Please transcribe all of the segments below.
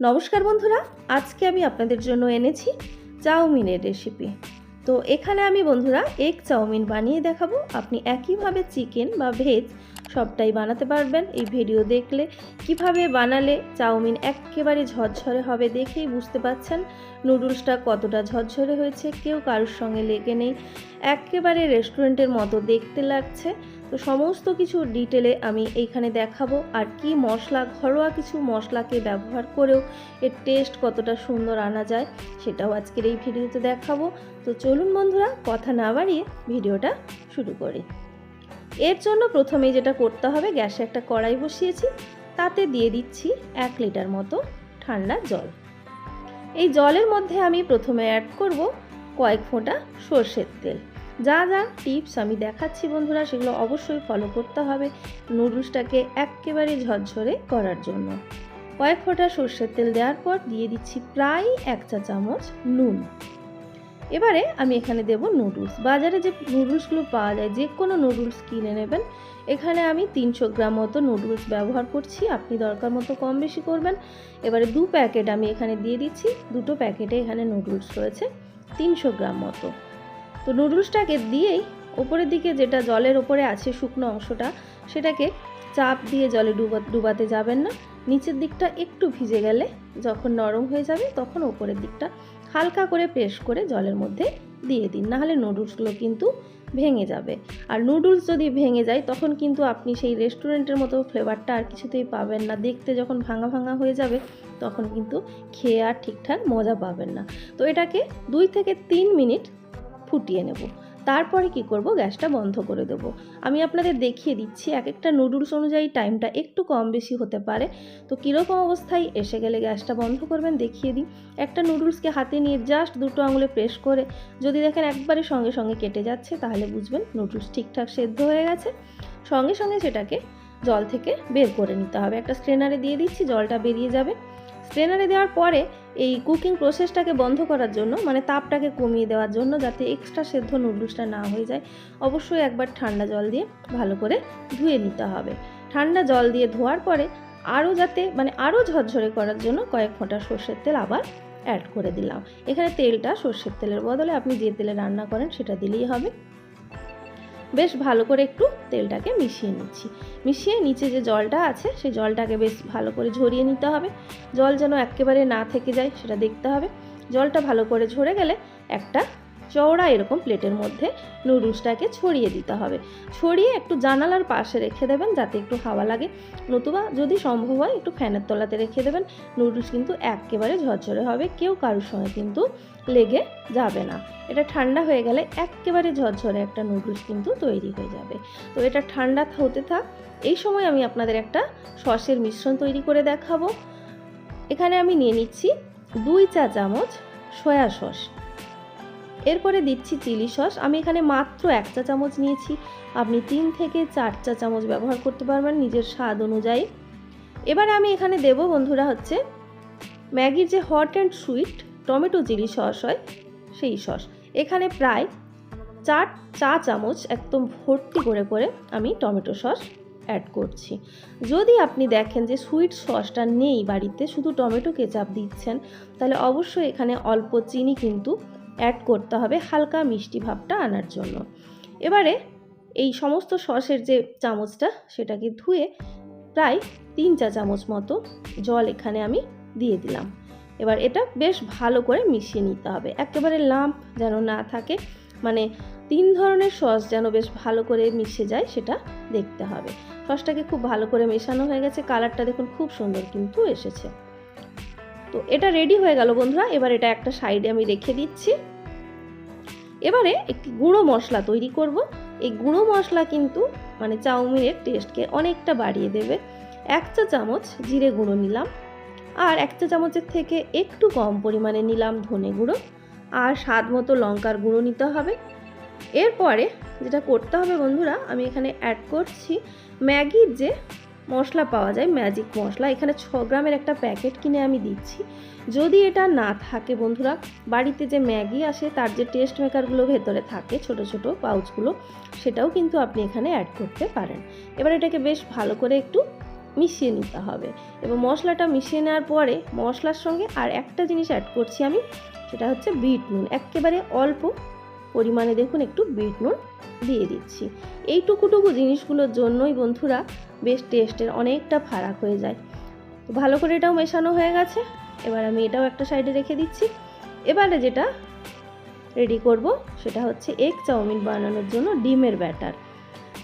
নমস্কার বন্ধুরা, আজকে আমি আপনাদের জন্য এনেছি চাউমিনের রেসিপি তো এখানে আমি বন্ধুরা এগ চাউমিন বানিয়ে দেখাবো। আপনি একইভাবে চিকেন বা ভেজ সবটাই বানাতে পারবেন। এই ভিডিও দেখলে কীভাবে বানালে চাউমিন একেবারে ঝরঝরে হবে দেখেই বুঝতে পাচ্ছেন নুডলসটা কতটা ঝরঝরে হয়েছে, কেউ কারোর সঙ্গে লেগে নেই। একেবারে রেস্টুরেন্টের মতো দেখতে লাগছে। তো সমস্ত কিছু ডিটেলে আমি এইখানে দেখাবো আর কি মশলা, ঘরোয়া কিছু মশলাকে ব্যবহার করেও এর টেস্ট কতটা সুন্দর আনা যায় সেটাও আজকের এই ভিডিওতে দেখাবো। তো চলুন বন্ধুরা, কথা না বাড়িয়ে ভিডিওটা শুরু করি। এর জন্য প্রথমেই যেটা করতে হবে, গ্যাসে একটা কড়াই বসিয়েছি, তাতে দিয়ে দিচ্ছি এক লিটার মতো ঠান্ডা জল। এই জলের মধ্যে আমি প্রথমে অ্যাড করব কয়েক ফোঁটা সর্ষের তেল। যা যা টিপস আমি দেখাচ্ছি বন্ধুরা, সেগুলো অবশ্যই ফলো করতে হবে নুডলসটাকে একেবারে ঝরঝরে করার জন্য। কয়েক ফোঁটা সর্ষের তেল দেওয়ার পর দিয়ে দিচ্ছি প্রায় এক চা চামচ নুন। এবারে আমি এখানে দেব নুডলস বাজারে যে নুডলসগুলো পাওয়া যায়, যে কোনো নুডলস কিনে নেবেন। এখানে আমি তিনশো গ্রাম মতো নুডলস ব্যবহার করছি। আপনি দরকার মতো কম বেশি করবেন। এবারে দু প্যাকেট আমি এখানে দিয়ে দিচ্ছি। দুটো প্যাকেটে এখানে নুডলস রয়েছে তিনশো গ্রাম মতো। তো নুডলসটাকে দিয়েই ওপরের দিকে যেটা জলের ওপরে আছে শুকনো অংশটা, সেটাকে চাপ দিয়ে জলে ডুবা ডুবাতে যাবেন না। নিচের দিকটা একটু ভিজে গেলে যখন নরম হয়ে যাবে তখন ওপরের দিকটা হালকা করে প্রেস করে জলের মধ্যে দিয়ে দিন। নাহলে নুডলসগুলো কিন্তু ভেঙে যাবে। আর নুডলস যদি ভেঙে যায় তখন কিন্তু আপনি সেই রেস্টুরেন্টের মতো ফ্লেভারটা আর কিছুতেই পাবেন না। দেখতে যখন ভাঙা ভাঙা হয়ে যাবে তখন কিন্তু খেয়ে আর ঠিকঠাক মজা পাবেন না। তো এটাকে দুই থেকে তিন মিনিট ফুটিয়ে নেব। তারপরে কি করব? গ্যাসটা বন্ধ করে দেব। আমি আপনাদের দেখিয়ে দিচ্ছি এক একটা নুডলস অনুযায়ী টাইমটা একটু কম বেশি হতে পারে। তো কীরকম অবস্থায় এসে গেলে গ্যাসটা বন্ধ করবেন? দেখিয়ে দিই। একটা নুডলসকে হাতে নিয়ে জাস্ট দুটো আঙুলে প্রেস করে, যদি দেখেন একবারে সঙ্গে সঙ্গে কেটে যাচ্ছে, তাহলে বুঝবেন নুডলস ঠিকঠাক সেদ্ধ হয়ে গেছে। সঙ্গে সঙ্গে সেটাকে জল থেকে বের করে নিতে হবে। একটা স্ট্রেনারে দিয়ে দিচ্ছি, জলটা বেরিয়ে যাবে। স্ট্রেনারে দেওয়ার পরে এই কুকিং প্রসেসটাকে বন্ধ করার জন্য মানে তাপটাকে কমিয়ে দেওয়ার জন্য যাতে এক্সট্রা সেদ্ধ নুডলসটা না হয়ে যায়, অবশ্যই একবার ঠান্ডা জল দিয়ে ভালো করে ধুয়ে নিতে হবে। ঠান্ডা জল দিয়ে ধোয়ার পরে আরও যাতে মানে আরও ঝরঝরে করার জন্য কয়েক ফোঁটা সর্ষের তেল আবার অ্যাড করে দিলাম। এখানে তেলটা সর্ষের তেলের বদলে আপনি যে তেলে রান্না করেন সেটা দিলেই হবে। বেশ ভালো করে একটু তেলটাকে মিশিয়ে নিচ্ছি। মিশিয়ে নিচে যে জলটা আছে, সেই জলটাকে বেশ ভালো করে ঝরিয়ে নিতে হবে। জল যেন একেবারে না থেকে যায়, সেটা দেখতে হবে। জলটা ভালো করে ঝরে গেলে একটা চওড়া এরকম প্লেটের মধ্যে নুডলসটাকে ছড়িয়ে দিতে হবে। ছড়িয়ে একটু জানালার পাশে রেখে দেবেন যাতে একটু হাওয়া লাগে। নতুবা যদি সম্ভব হয় একটু ফ্যানের তলাতে রেখে দেবেন। নুডলস কিন্তু একেবারে ঝরঝরে হবে, কেউ কারোর সঙ্গে কিন্তু লেগে যাবে না। এটা ঠান্ডা হয়ে গেলে একেবারে ঝরঝরে একটা নুডলস কিন্তু তৈরি হয়ে যাবে। তো এটা ঠান্ডা হতে থাক। এই সময় আমি আপনাদের একটা সসের মিশ্রণ তৈরি করে দেখাবো। এখানে আমি নিয়ে নিচ্ছি দুই চা চামচ সয়া সস। এরপরে দিচ্ছি চিলি সস। আমি এখানে মাত্র এক চা চামচ নিয়েছি। আপনি তিন থেকে চার চা চামচ ব্যবহার করতে পারবেন নিজের স্বাদ অনুযায়ী। এবার আমি এখানে দেব বন্ধুরা হচ্ছে ম্যাগির যে hot and sweet tomato chilli sauce হয়, সেই সস। এখানে প্রায় চার চা চামচ একদম ভর্তি করে করে আমি টমেটো সস অ্যাড করছি। যদি আপনি দেখেন যে সুইট সসটা নেই বাড়িতে, শুধু টমেটো কেচাপ দিচ্ছেন, তাহলে অবশ্যই এখানে অল্প চিনি কিন্তু অ্যাড করতে হবে হালকা মিষ্টি ভাবটা আনার জন্য। এবারে এই সমস্ত সসের যে চামচটা সেটাকে ধুয়ে প্রায় তিন চা চামচ মতো জল এখানে আমি দিয়ে দিলাম। এবার এটা বেশ ভালো করে মিশিয়ে নিতে হবে। একেবারে লাম্প যেন না থাকে মানে তিন ধরনের সস যেন বেশ ভালো করে মিশে যায় সেটা দেখতে হবে। সসটাকে খুব ভালো করে মেশানো হয়ে গেছে, কালারটা দেখুন খুব সুন্দর কিন্তু এসেছে। তো এটা রেডি হয়ে গেল বন্ধুরা। এবার এটা একটা সাইডে আমি রেখে দিচ্ছি। এবারে একটি গুঁড়ো মশলা তৈরি করব। এই গুঁড়ো মশলা কিন্তু মানে চাউমিনের টেস্টকে অনেকটা বাড়িয়ে দেবে। এক চা চামচ জিরে গুঁড়ো নিলাম। আর এক চা চামচের থেকে একটু কম পরিমাণে নিলাম ধনে গুঁড়ো। আর স্বাদ মতো লঙ্কার গুঁড়ো নিতে হবে। এরপরে যেটা করতে হবে বন্ধুরা, আমি এখানে অ্যাড করছি ম্যাগির যে মশলা পাওয়া যায় ম্যাজিক মশলা। এখানে ছ গ্রামের একটা প্যাকেট কিনে আমি দিচ্ছি। যদি এটা না থাকে বন্ধুরা, বাড়িতে যে ম্যাগি আসে, তার যে টেস্ট মেকারগুলো ভেতরে থাকে, ছোট ছোট পাউচগুলো সেটাও কিন্তু আপনি এখানে অ্যাড করতে পারেন। এবার এটাকে বেশ ভালো করে একটু মিশিয়ে নিতে হবে। এবং মশলাটা মিশিয়ে নেওয়ার পরে মশলার সঙ্গে আর একটা জিনিস অ্যাড করছি আমি, সেটা হচ্ছে বিট নুন। একেবারে অল্প পরিমাণে দেখুন একটু বিট নুন দিয়ে দিচ্ছি। এই টুকুটুকু জিনিসগুলোর জন্যই বন্ধুরা বেশ টেস্টের অনেকটা ফারাক হয়ে যায়। তো ভালো করে এটাও মেশানো হয়ে গেছে। এবার আমি এটাও একটা সাইডে রেখে দিচ্ছি। এবারে যেটা রেডি করব সেটা হচ্ছে এগ চাউমিন বানানোর জন্য ডিমের ব্যাটার।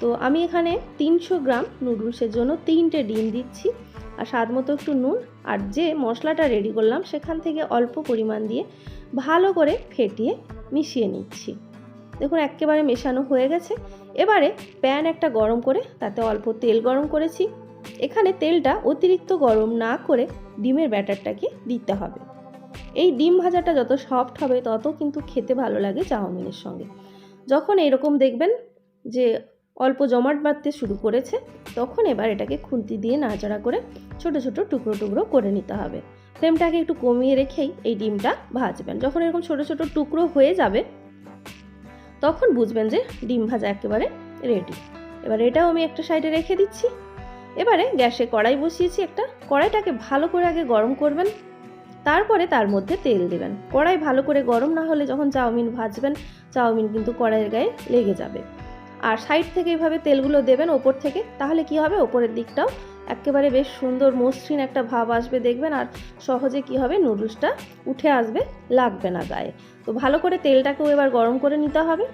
তো আমি এখানে তিনশো গ্রাম নুডলসের জন্য তিনটে ডিম দিচ্ছি। আর স্বাদ মতো একটু নুন আর যে মশলাটা রেডি করলাম সেখান থেকে অল্প পরিমাণ দিয়ে ভালো করে ফেটিয়ে মিশিয়ে নিচ্ছি। দেখুন, একেবারে মেশানো হয়ে গেছে। এবারে প্যান একটা গরম করে, তাতে অল্প তেল গরম করেছি। এখানে তেলটা অতিরিক্ত গরম না করে ডিমের ব্যাটারটাকে দিতে হবে। এই ডিম ভাজাটা যত সফট হবে, তত কিন্তু খেতে ভালো লাগে চাউমিনের সঙ্গে। যখন এরকম দেখবেন যে অল্প জমাট বাঁধতে শুরু করেছে, তখন এবার এটাকে খুন্তি দিয়ে নাড়াচাড়া করে ছোট ছোট টুকরো টুকরো করে নিতে হবে। ফ্লেমটাকে একটু কমিয়ে রেখেই এই ডিমটা ভাজবেন। যখন এরকম ছোট ছোট টুকরো হয়ে যাবে, তখন বুঝবেন যে ডিম ভাজা একেবারে রেডি এবার এটাও আমি একটা সাইডে রেখে দিচ্ছি। এবারে গ্যাসে কড়াই বসিয়েছি একটা। কড়াইটাকে ভালো করে আগে গরম করবেন। তারপরে তার মধ্যে তেল দেবেন। কড়াই ভালো করে গরম না হলে যখন চাউমিন ভাজবেন, চাউমিন কিন্তু কড়াইয়ের গায়ে লেগে যাবে। আর সাইড থেকে এইভাবে তেলগুলো দেবেন ওপর থেকে, তাহলে কি হবে? ওপরের দিকটাও একেবারে বেশ সুন্দর মসৃণ একটা ভাব আসবে দেখবেন, আর সহজে কি হবে নুডলসটা উঠে আসবে, লাগবে না গায়ে। তো ভালো করে তেলটাকেও এবার গরম করে নিতে হবে।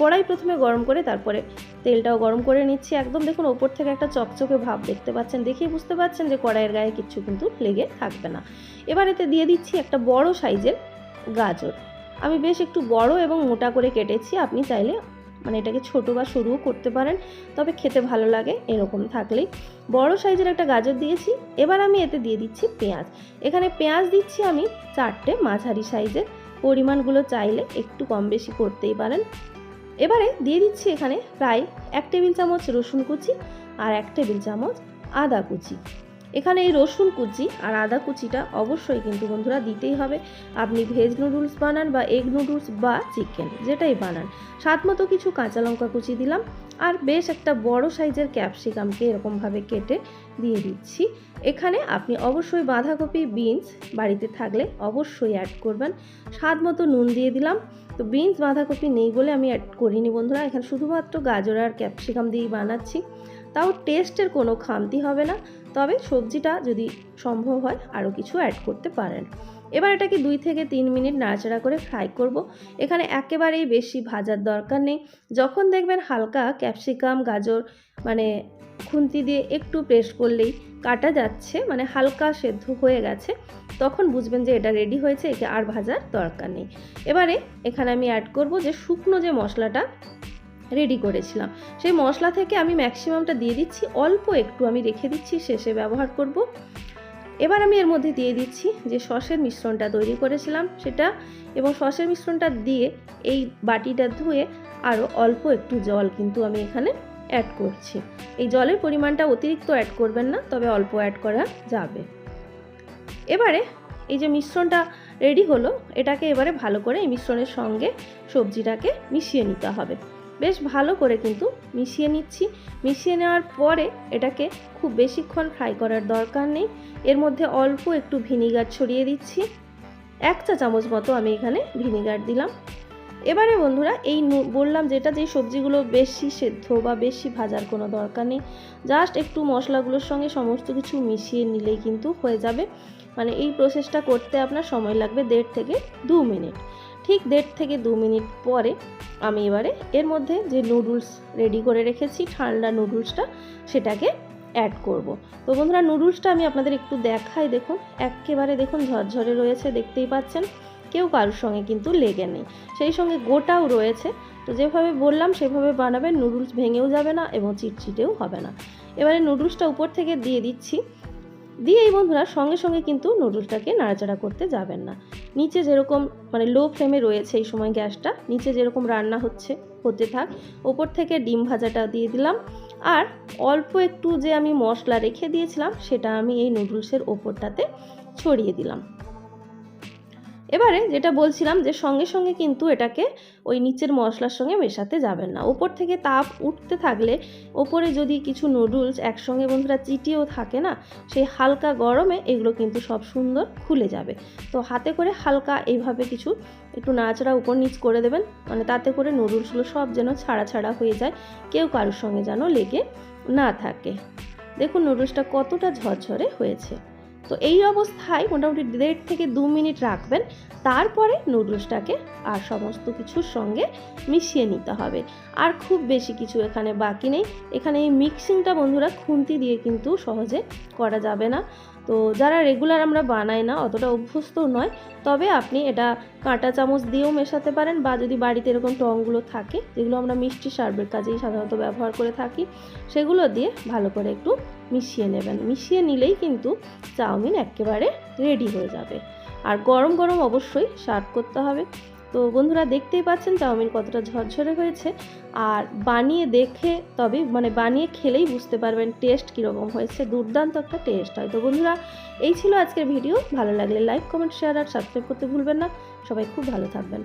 কড়াই প্রথমে গরম করে তারপরে তেলটাও গরম করে নিচ্ছি। একদম দেখুন, ওপর থেকে একটা চকচকে ভাব দেখতে পাচ্ছেন। দেখেই বুঝতে পারছেন যে কড়াইয়ের গায়ে কিচ্ছু কিন্তু লেগে থাকবে না। এবার এতে দিয়ে দিচ্ছি একটা বড় সাইজের গাজর। আমি বেশ একটু বড় এবং মোটা করে কেটেছি। আপনি চাইলে মানে এটাকে ছোট বা সরুও করতে পারেন, তবে খেতে ভালো লাগে এরকম থাকলেই। বড় সাইজের একটা গাজর দিয়েছি, এবার আমি এতে দিয়ে দিচ্ছি পেঁয়াজ। এখানে পেঁয়াজ দিচ্ছি আমি চারটে মাঝারি সাইজের, পরিমাণগুলো চাইলে একটু কম বেশি করতেই পারেন। এবারে দিয়ে দিচ্ছি এখানে প্রায় এক টেবিল চামচ রসুন কুচি আর এক টেবিল চামচ আদা কুচি। এখানে এই রসুন কুচি আর আদা কুচিটা অবশ্যই কিন্তু বন্ধুরা দিতেই হবে। আপনি ভেজ নুডলস বানান বা এগ নুডলস বা চিকেন যেটাই বানান। স্বাদ মতো কিছু কাঁচা লঙ্কা কুচি দিলাম আর বেশ একটা বড় সাইজের ক্যাপসিকামকে এরকমভাবে কেটে দিয়ে দিচ্ছি। এখানে আপনি অবশ্যই বাঁধাকপি বিনস বাড়িতে থাকলে অবশ্যই অ্যাড করবেন। স্বাদ মতো নুন দিয়ে দিলাম। তো বিনস বাঁধাকপি নেই বলে আমি অ্যাড করিনি বন্ধুরা। এখানে শুধুমাত্র গাজর আর ক্যাপসিকাম দিয়েই বানাচ্ছি। তাও টেস্টের কোনো খামতি হবে না। তবে সবজিটা যদি সম্ভব হয় আরও কিছু অ্যাড করতে পারেন। এবার এটাকে দুই থেকে তিন মিনিট নাড়াচাড়া করে ফ্রাই করব। এখানে একেবারেই বেশি ভাজার দরকার নেই। যখন দেখবেন হালকা ক্যাপসিকাম গাজর মানে খুন্তি দিয়ে একটু প্রেস করলেই কাটা যাচ্ছে মানে হালকা সেদ্ধ হয়ে গেছে, তখন বুঝবেন যে এটা রেডি হয়েছে, একে আর ভাজার দরকার নেই। এবারে এখানে আমি অ্যাড করব যে শুকনো যে মশলাটা রেডি করেছিলাম। সেই মশলা থেকে আমি ম্যাক্সিমামটা দিয়ে দিচ্ছি, অল্প একটু আমি রেখে দিচ্ছি, শেষে ব্যবহার করব। এবার আমি এর মধ্যে দিয়ে দিচ্ছি যে সসের মিশ্রণটা তৈরি করেছিলাম সেটা এবং সসের মিশ্রণটা দিয়ে এই বাটিটা ধুয়ে আরও অল্প একটু জল কিন্তু আমি এখানে অ্যাড করছি। এই জলের পরিমাণটা অতিরিক্ত অ্যাড করবেন না, তবে অল্প অ্যাড করা যাবে। এবারে এই যে মিশ্রণটা রেডি হলো, এটাকে এবারে ভালো করে এই মিশ্রণের সঙ্গে সবজিটাকে মিশিয়ে নিতে হবে। বেশ ভালো করে কিন্তু মিশিয়ে নিচ্ছি। মিশিয়ে নেওয়ার পরে এটাকে খুব বেশিক্ষণ ফ্রাই করার দরকার নেই। এর মধ্যে অল্প একটু ভিনিগার ছড়িয়ে দিচ্ছি। এক চা চামচ মতো আমি এখানে ভিনিগার দিলাম। এবারে বন্ধুরা, এই বললাম যেটা যে সবজিগুলো বেশি সেদ্ধ বা বেশি ভাজার কোনো দরকার নেই। জাস্ট একটু মশলাগুলোর সঙ্গে সমস্ত কিছু মিশিয়ে নিলেই কিন্তু হয়ে যাবে। মানে এই প্রসেসটা করতে আপনার সময় লাগবে দেড় থেকে দু মিনিট। ঠিক দেড় থেকে দু মিনিট পরে আমি এবারে এর মধ্যে যে নুডলস রেডি করে রেখেছি, ঠান্ডা নুডলসটা, সেটাকে অ্যাড করব। তো বন্ধুরা, নুডলসটা আমি আপনাদের একটু দেখাই। দেখুন একেবারে দেখুন, ঝরঝরে রয়েছে, দেখতেই পাচ্ছেন। কেউ কারোর সঙ্গে কিন্তু লেগে নেই। সেই সঙ্গে গোটাও রয়েছে। তো যেভাবে বললাম, সেভাবে বানাবেন, নুডলস ভেঙেও যাবে না এবং চিটচিটেও হবে না। এবারে নুডলসটা উপর থেকে দিয়ে দিচ্ছি। দিয়ে এই বন্ধুরা সঙ্গে সঙ্গে কিন্তু নুডলসটাকে নাড়াচাড়া করতে যাবেন না। নিচে যেরকম মানে লো ফ্লেমে রয়েছে এই সময় গ্যাসটা, নিচে যেরকম রান্না হচ্ছে, হতে থাক। ওপর থেকে ডিম ভাজাটা দিয়ে দিলাম। আর অল্প একটু যে আমি মশলা রেখে দিয়েছিলাম, সেটা আমি এই নুডলসের ওপরটাতে ছড়িয়ে দিলাম। এবারে যেটা বলছিলাম যে সঙ্গে সঙ্গে কিন্তু এটাকে ওই নিচের মশলার সঙ্গে মেশাতে যাবেন না। ওপর থেকে তাপ উঠতে থাকলে ওপরে যদি কিছু নুডলস একসঙ্গে বন্ধুরা চিটিয়েও থাকে না, সেই হালকা গরমে এগুলো কিন্তু সব সুন্দর খুলে যাবে। তো হাতে করে হালকা এইভাবে কিছু একটু নাচড়া উপর নিচ করে দেবেন মানে তাতে করে নুডলসগুলো সব যেন ছাড়া ছাড়া হয়ে যায়, কেউ কারোর সঙ্গে যেন লেগে না থাকে। দেখুন নুডলসটা কতটা ঝরঝরে হয়েছে। তো এই অবস্থায় মোটামুটি দেড় থেকে দু মিনিট রাখবেন। তারপরে নুডলসটাকে আর সমস্ত কিছুর সঙ্গে মিশিয়ে নিতে হবে। আর খুব বেশি কিছু এখানে বাকি নেই। এখানে এই মিক্সিংটা বন্ধুরা খুন্তি দিয়ে কিন্তু সহজে করা যাবে না। তো যারা রেগুলার আমরা বানাই না, অতটা অভ্যস্ত নয়, তবে আপনি এটা কাঁটা চামচ দিয়েও মেশাতে পারেন বা যদি বাড়িতে এরকম টংগুলো থাকে, যেগুলো আমরা মিষ্টি সার্ভের কাজেই সাধারণত ব্যবহার করে থাকি, সেগুলো দিয়ে ভালো করে একটু মিশিয়ে নেবেন। মিশিয়ে নিলেই কিন্তু চাউমিন একেবারে রেডি হয়ে যাবে। আর গরম গরম অবশ্যই সার্ভ করতে হবে। তো বন্ধুরা দেখতেই পাচ্ছেন চাউমিন কতটা ঝরঝরে হয়েছে। আর বানিয়ে দেখে তবে মানে বানিয়ে খেলেই বুঝতে পারবেন টেস্ট কীরকম হয়েছে। দুর্দান্ত একটা টেস্ট হয়। তো বন্ধুরা, এই ছিল আজকের ভিডিও ভালো লাগলে লাইক কমেন্ট শেয়ার আর সাবস্ক্রাইব করতে ভুলবেন না। সবাই খুব ভালো থাকবেন।